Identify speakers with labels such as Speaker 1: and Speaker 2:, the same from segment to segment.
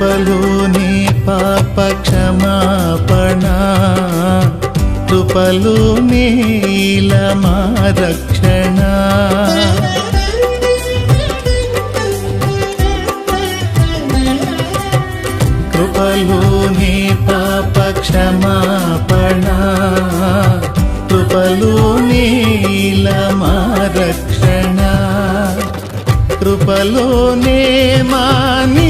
Speaker 1: కృపలోని పాప క్షమాపణ కృపలోనే మా రక్షణ. కృపలు నీ పాప క్షమాపణ కృపలోనే మా రక్షణ. కృపలోనే మాని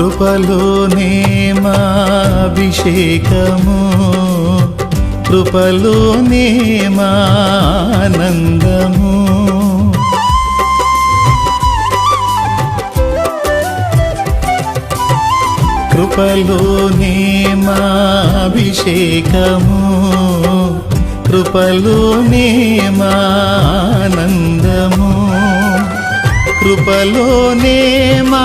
Speaker 1: కృపలోనే మా అభిషేకము కృపలోనే మా ఆనందము కృపలోనే మా అభిషేకము కృపలోనే మా ఆనందము కృపలోనే మా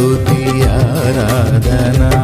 Speaker 1: స్తుతి ఆరాధనా.